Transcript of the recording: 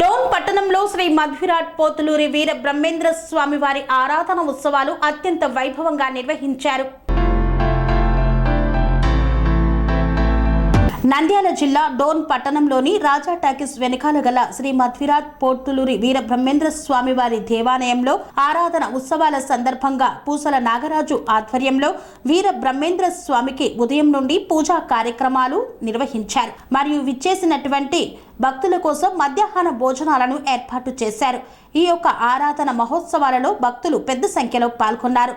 డోన్ పట్టణంలో శ్రీ మధ్విరాట్ పోతులూరి వీర బ్రహ్మేంద్ర స్వామి వారి ఆరాధన ఉత్సవాలు అత్యంత వైభవంగా నిర్వహించారు. నంద్యాల జిల్లా డోన్ పట్టణంలోని రాజా టాకీస్ వెనకాల గల శ్రీ మధ్విరాజ్ పోర్తులూరి వీర బ్రహ్మేంద్ర స్వామి వారి దేవాలయంలో ఆరాధన ఉత్సవాల సందర్భంగా పూసల నాగరాజు ఆధ్వర్యంలో వీర బ్రహ్మేంద్ర స్వామికి ఉదయం నుండి పూజా కార్యక్రమాలు నిర్వహించారు. మరియు విచ్చేసినటువంటి భక్తుల కోసం మధ్యాహ్న భోజనాలను ఏర్పాటు చేశారు. ఈ యొక్క ఆరాధన మహోత్సవాలలో భక్తులు పెద్ద సంఖ్యలో పాల్గొన్నారు.